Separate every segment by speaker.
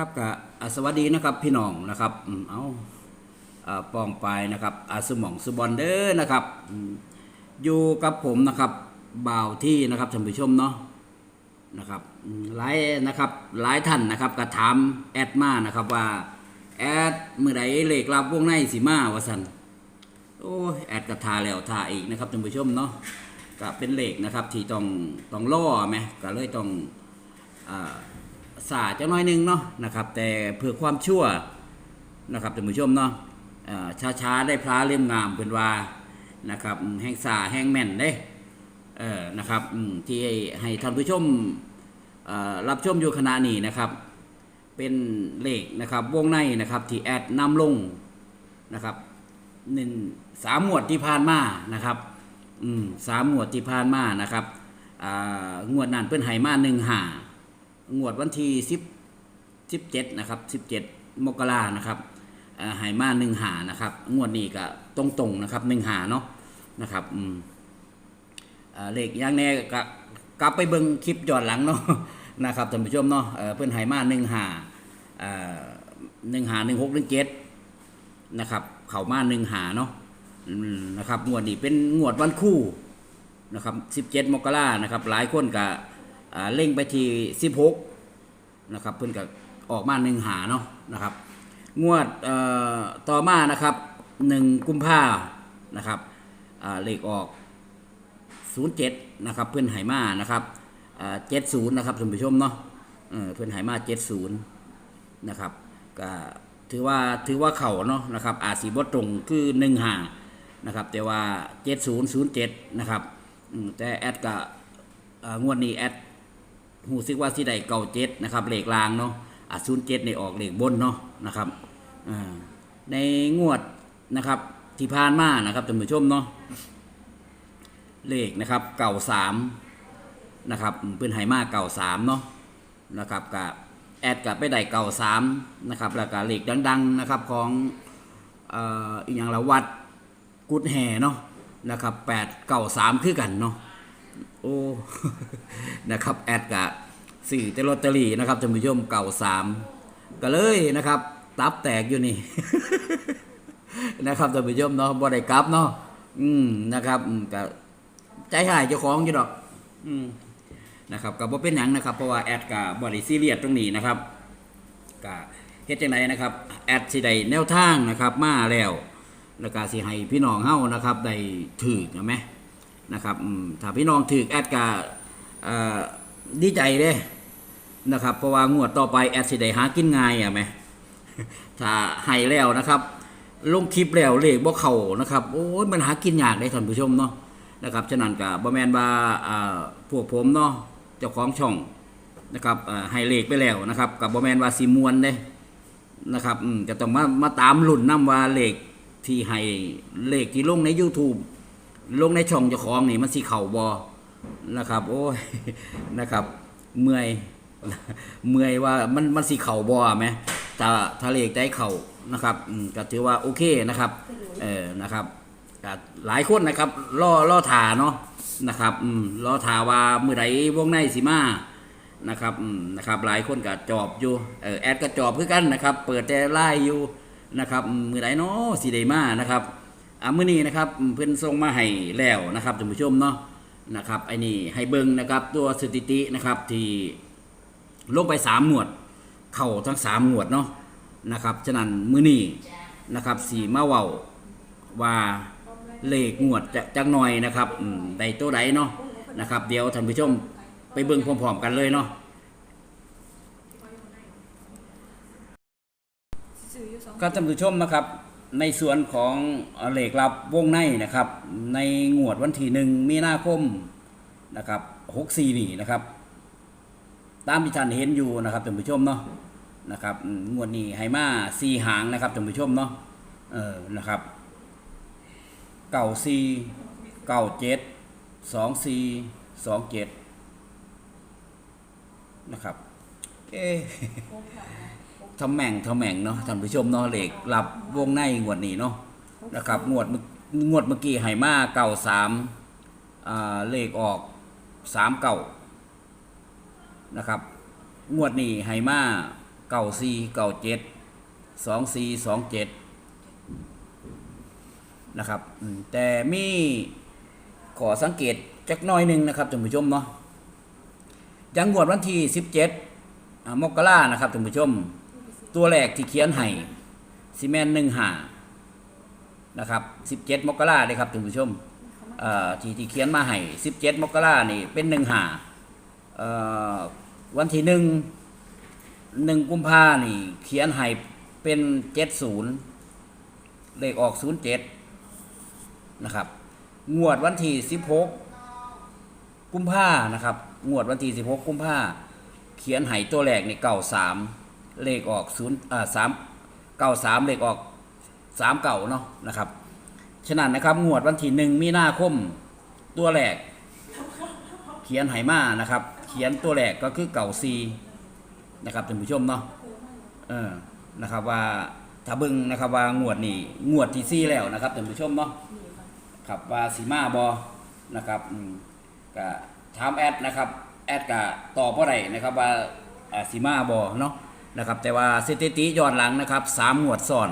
Speaker 1: ครับกะอาสวัสดีนะครับพี่น้องนะครับเอาอ่าปองไปนะครับอาสมองสุบอนเดอร์นะครับ อยู่กับผมนะครับบ่าวที่นะครับท่านผู้ชมเนาะนะครับหลายนะครับหลายท่านนะครับก็ถามแอดมานะครับว่าแอดเมื่อใดเลขรับวงในสีมาวะสันโอ้ยแอดกระทาแล้วทาอีกนะครับท่านผู้ชมเนาะก็เป็นเลขนะครับที่ต้องต้องล่อไหมก็เลยต้องอ่า สาจะน้อยหนึงเนาะนะครับ แต่เพื่อความชั่วนะครับท่านผู้ชมเนาะช้าๆได้พระเล่มงามเป็นว่านะครับแห่งสาแห่งแม่นเด้เออนะครับที่ให้ให้ท่านผู้ชมรับชมอยู่ขณะนี้นะครับ เป็นเลขนะครับวงในนะครับที่แอดนำลงนะครับหนึ่งสามหมวดที่ผ่านมานะครับอืมสามหมวดที่ผ่านมานะครับอ่างวดนั้นเพิ่นให้มาหนึ่งหา งวดวันที่สิบสิบเจ็ดนะครับสิบเจ็ดมกรานะครับหายมาหนึ่งหานะครับ งวดนี้ก็ตรงตรงๆนะครับหนึ่งหาเนาะนะครับอืมเลขย่างแน่ก็กลับไปเบิ่งคลิปย้อนหลังเนาะนะครับท่านผู้ชมเนาะเพื่อนหายมาหนึ่งหาหนึ่งหาหนึ่งหกหนึ่งเจ็ดนะครับ เข้ามาหนึ่งหาเนาะนะครับงวดนี้เป็นงวดวันคู่นะครับสิบเจ็ดมกรานะครับ หลายคนก็อ่า เร่งไปที่ 16 นะครับ เพิ่นก็ออกมาหนึ่งหาเนาะนะครับ งวดต่อมานะครับ1กุมภานะครับเลขออก 07 นะครับ เพื่อนไหมานะครับอ่า70นย์นะครับท่านผู้ชมเนาะเพื่อนไหมา70นย์นะครับก็ถือว่าถือว่าเข่าเนาะนะครับ อาจสีบตรงคือ1ห่างนะครับ แต่ว่า7007นะครับแต่แอดก็อ่างวดนี้แอด หูซึกว่าสิได้เก่าเจ็ดนะครับเลขลางเนาะอะศูนย์เจ็ดในออกเลขบนเนาะนะครับในงวดนะครับที่ผ่านมานะครับท่านผู้ชมเนาะเลขนะครับเก่าสามนะครับอืมเพื่อนไหมาเก่าสามเนาะนะครับกับแอดกับไปได้เก่าสามนะครับแล้วก็เลขดัง ๆนะครับของอีกอย่างละวัดกุดแห่เนาะนะครับแปดเก่าสามคือกันเนาะ โอ้นะครับแอดกะสี่เตลอตเตอรี่นะครับท่านผู้ชมเก่าสามก็เลยนะครับ ตับแตกอยู่นี่นะครับท่านผู้ชมเนาะบ่ได้กลับเนาะอืมนะครับก็ใจหายเจ้าของอยู่ดอก อืมนะครับก็บ่เป็นหยังนะครับ เพราะว่าแอดก็บ่ได้ซีเรียสตรงนี้นะครับก็เฮ็ดจังไดนะครับแอดสิได้แนวทางนะครับ มาแล้วแล้วก็สิให้พี่น้องเฮานะครับได้ถือนะแหม นะครับถ้าพี่น้องถือแอดกาดีใจเด้นะครับ เพราะว่างวดต่อไปแอดสิได้หากินง่ายอะไหมถ้าให้แล้วนะครับ ลงคลิปแล้วเลขบ่เข้านะครับโอ้ยมันหากินยากได้ท่านผู้ชมเนาะนะครับฉะนั้นก็บ่แมนว่าพวกผมเนาะเจ้าของช่องนะครับอ่าให้เลขไปแล้วนะครับกับบ่แมนวาสิมวนเด้นะครับอืมก็ต้องมามาตามหลุ้นนํว่าเลขที่ให้เลขที่ลงใน YouTube ลงในช่องเจ้าของนี่มันสิเข่าบอนะครับ โอ้ยนะครับ เมื่อยเมื่อยว่ามันมันสิเข่าบอไหมถ้าถ้าเลใจเข่านะครับก็ถือว่าโอเคนะครับเออนะครับหลายคนนะครับล่อล่อถาเนาะนะครับอืมล่อถาว่าเมื่อไรวงในสิมานะครับอืมนะครับ หลายคนก็จอบอยู่เออแอดก็จอบคือกันนะครับ เปิดแต่ไล่อยู่นะครับอืมมื่อไรเนาะสิไดมานะครับ อ่ามื้อนี้นะครับอืมเพิ่นส่งมาให้แล้วนะครับท่านผู้ชมเนาะนะครับไอ้นี่ให้เบิ่งนะครับตัวสถิตินะครับที่ลงไปสามหมวด เข้าทั้งสามหมวดเนาะนะครับฉะนั้นมื้อนี้นะครับสีมาเว้าว่าเลขงวดจะจักหน่อยนะครับอืมได้ตัวใดเนาะนะครับ เดี๋ยวท่านผู้ชมไปเบิ่งพร้อมๆกันเลยเนาะ
Speaker 2: สื่ออยู่สอง
Speaker 1: ก็ท่านผู้ชมนะครับ ในส่วนของเหล็กลับวงในนะครับ ในงวดวันที่หนึ่งมีนาคมนะครับหกสี่นี่นะครับ ตามที่ท่านเห็นอยู่นะครับท่านผู้ชมเนาะนะครับงวดนี้ให้มาสี่หางนะครับท่านผู้ชมเนาะเออนะครับเก่าสี่เก่าเจ็ดสองสี่สองเจ็ดนะครับ เอ๊ ทำแม่งทำแม่งเนาะท่านผู้ชมเนาะเหล็กหลับวงในงวดนี้เนาะนะครับงวดเมื่องวดเมื่อกี้ไหมาเก่าสามเลขออกสามเก่านะครับงวดนี้ไหมาเก้าสี่เก้าเจ็ดสองสี่สองเจ็ดนะครับแต่มีขอสังเกตจักน้อยหนึ่งนะครับท่านผู้ชมเนาะยังงวดวันที่สิบเจ็ดมกรานะครับท่านผู้ชม ตัวแรกที่เขียนให้ซีเมนหนึ่งหานะครับสิบเจ็ดมกราเลยครับท่านผู้ชมเอ่อที่ที่เขียนมาให้สิบเจ็ดมกรานี่เป็นหนึ่งหาเอ่อวันที่หนึ่งหนึ่งกุมภานี่ เขียนให้เป็นเจ็ดศูนย์เลขออกศูนย์เจ็ดนะครับ งวดวันที่สิบหกกุมภานะครับ งวดวันที่สิบหกกุมภาเขียนให้ตัวแรกในเก่าสาม เลขออกศูนย์อ่าสามเก้าสามเลขออกสามเก่าเนาะนะครับ ฉะนั้นนะครับงวดวันที่หนึ่งมีนาคมตัวแรก เขียนไหมานะครับ เขียนตัวแรกก็คือเก่าซีนะครับท่านผู้ชมเนาะเออนะครับว่าถ้าเบึงนะครับว่างวดนี้งวดที่ซีแล้วนะครับท่านผู้ชมเนาะครับว่าสีมาบอนะครับก็ถามแอดนะครับแอดก็ตอบว่าไรนะครับว่าสีมาบอเนาะ นะครับ แต่ว่าสถิติย้อนหลังนะครับสามหมวดซ้อน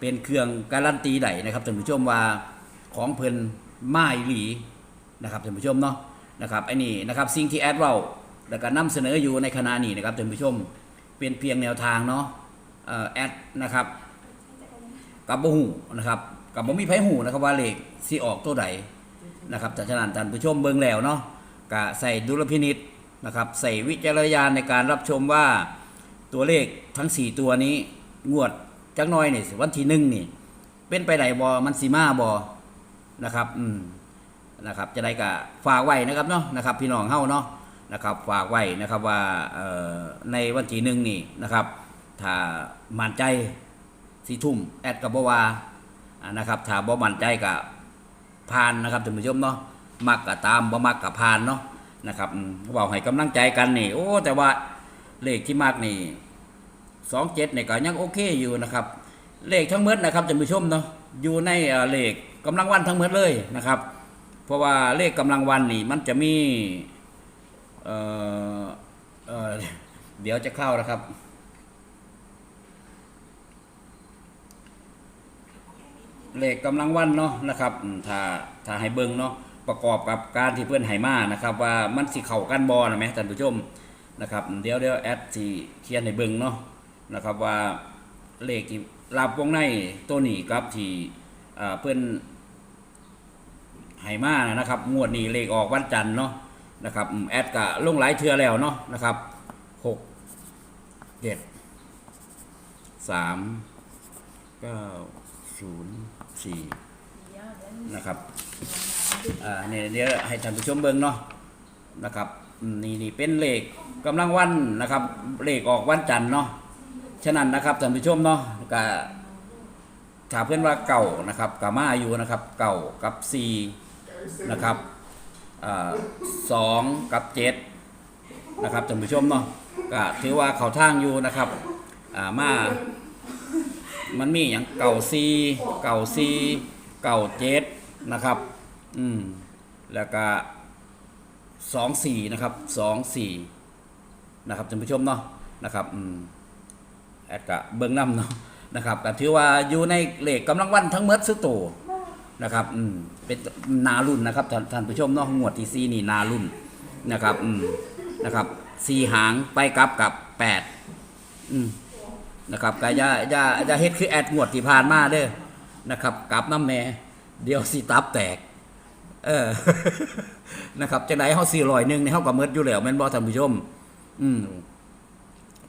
Speaker 1: เป็นเครื่องการันตีไดนะครับท่านผู้ชมว่าของเพิ่นมาอีหลีนะครับท่านผู้ชมเนาะนะครับไอ้นี่นะครับสิ่งที่แอดเว้าแล้วก็นำเสนออยู่ในขณะนี้นะครับท่านผู้ชมเป็นเพียงแนวทางเนาะเอ่อแอดนะครับกับบ่หูนะครับกับบ่มีไผหูนะครับว่าเลขสิออกตัวใดนะครับแต่ฉะนั้นท่านผู้ชมเบิ่งแล้วเนาะก็ใส่ดุลพินิษนะครับใส่วิจารณญาณในการรับชมว่า ตัวเลขทั้ง 4 ตัวนี้งวดจักน้อยนี่วันที่หนึ่งนี่ เป็นไปได้บ่มันสิมาบ่นะครับ อืมนะครับ จะได้ก็ฝากไว้นะครับเนาะนะครับ พี่น้องเฮาเนาะนะครับ ฝากไว้นะครับว่าเอ่อในวันที่หนึ่งนี่นะครับ ถ้ามั่นใจสีทุ่มแอดกับบวานะครับถ้าบ่มั่นใจกับพานนะครับท่านผู้ชมเนาะมักกับตามบ่มักกับพานเนาะนะครับอืมเว่าให้กำลังใจกันนี่ โอ้แต่ว่าเลขที่มากนี่ สองเจ็ดเนี่ยก็ยังโอเคอยู่นะครับ เลขทั้งหมดนะครับท่านผู้ชมเนาะอยู่ในเลขกำลังวันทั้งหมดเลยนะครับ เพราะว่าเลขกำลังวันนี่มันจะมีเอ่อเอ่อเดี๋ยวจะเข้านะครับเลขกำลังวันเนาะนะครับถ้าถ้าให้เบิ่งเนาะประกอบกับการที่เพื่อนให้มานะครับว่ามันสิเข้ากันบ่นะแหมท่านผู้ชมนะครับ เดี๋ยวเดี๋ยวแอดสิเขียนให้เบิ่งเนาะ นะครับว่าเลขที่รับวงในตัวนี้กับที่เพื่อนให้มานะครับ งวดนี้เลขออกวันจันทร์เนาะนะครับแอดก็ลงหลายเทือแล้วเนาะนะครับหกเจ็ดสามเก้าศูนย์สี่นะครับอ่าเนี่ยเดี๋ยวให้ท่านผู้ชมเบิ่งเนาะนะครับนี่นี่เป็นเลขกำลังวันนะครับ เลขออกวันจันทร์เนาะ ฉะนั้นนะครับท่านผู้ชมเนาะก็ถ้าเพื่อนว่าเก่านะครับกับมาอยู่นะครับเก่ากับสี่นะครับสองกับเจ็ดนะครับท่านผู้ชมเนาะก็ถือว่าเขาทางอยู่นะครับอ่ามามันมีอย่างเก่าซีเก่าซีเก่าเจ็ดนะครับ อืมแล้วก็สองสี่นะครับสองสี่นะครับท่านผู้ชมเนาะนะครับ อืม กะเบิ้งน้ำเนาะนะครับก็ถือว่าอยู่ในเลขกำลังวันทั้งเมดสุดโตวนะครับอืมเป็นนารุ่นนะครับท่านท่านผู้ชมเนาะงวดที่ซีนี่นารุ่นนะครับอืมนะครับสี่หางไปกลับกับแปดอืมนะครับก็ย่าย่าย่าเฮ็ดคือแอดงวดที่ผ่านมาเด้อนะครับกลับน้ำแหน่เดี๋ยวสิตับแตก เออนะครับจังไดเฮา400นึงในเฮาก็หมดอยู่แล้วแม่นบ่ท่านผู้ชม อืม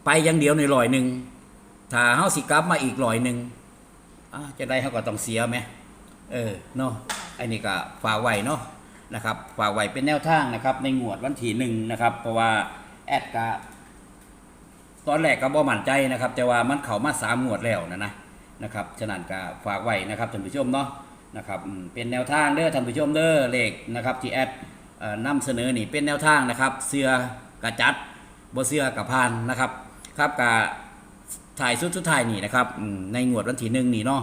Speaker 1: ไปอย่างเดียวในร้อยหนึ่ง ถ้าเฮาสิกลับมาอีกร้อยหนึงอ่าจังได้เฮาก็ต้องเสียแหมเออเนาะไอ้นี่ก็ฝากไว้เนาะนะครับฝากไว้เป็นแนวทางนะครับ ในงวดวันที่หนึ่งนะครับ เพราะว่าแอดก็ตอนแรกก็บ่มั่นใจนะครับ แต่ว่ามันเข้ามาสามงวดแล้วนะนะนะครับฉะนั้นก็ฝากไว้นะครับท่านผู้ชมเนาะนะครับเป็นแนวทางเด้อท่านผู้ชมเด้อเลขนะครับที่แอดเอ่อนำเสนอนี่เป็นแนวทางนะครับ เสือกระจัดบ่เสือกระพานนะครับ ครับกะ ถ่ายสุดสุดท้ายนี่นะครับในงวดวันที่หนึ่งนี่เนาะ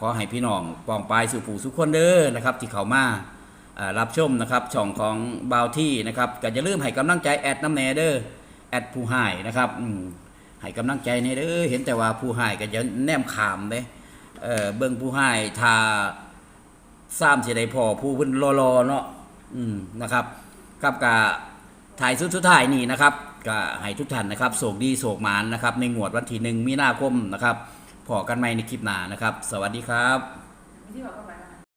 Speaker 1: ขอให้พี่น้องปองปลายสู่ผู้สุขคนเด้อนะครับ ที่เขามารับชมนะครับช่องของบาวที่นะครับก็อย่าลืมให้กำลังใจแอดน้ำแนเด้อแอดผู้หายนะครับให้กำลังใจในเด้อเห็นแต่ว่าผู้ให้ก็จะแนมขามเด้เออเบิ่งผู้ให้ทาซ้ำสิได้พอผู้เพิ่นรอๆเนาะอืมนะครับกับกะถ่ายสุดสุดท้ายนี่นะครับ ก็ให้ทุกท่านนะครับโศกดีโศกหมานนะครับ ในงวดวันที่หนึ่งมีนาคมนะครับพอกันใหม่ในคลิปหน้านะครับ สวัสดีครับ
Speaker 2: ที่บอกว่า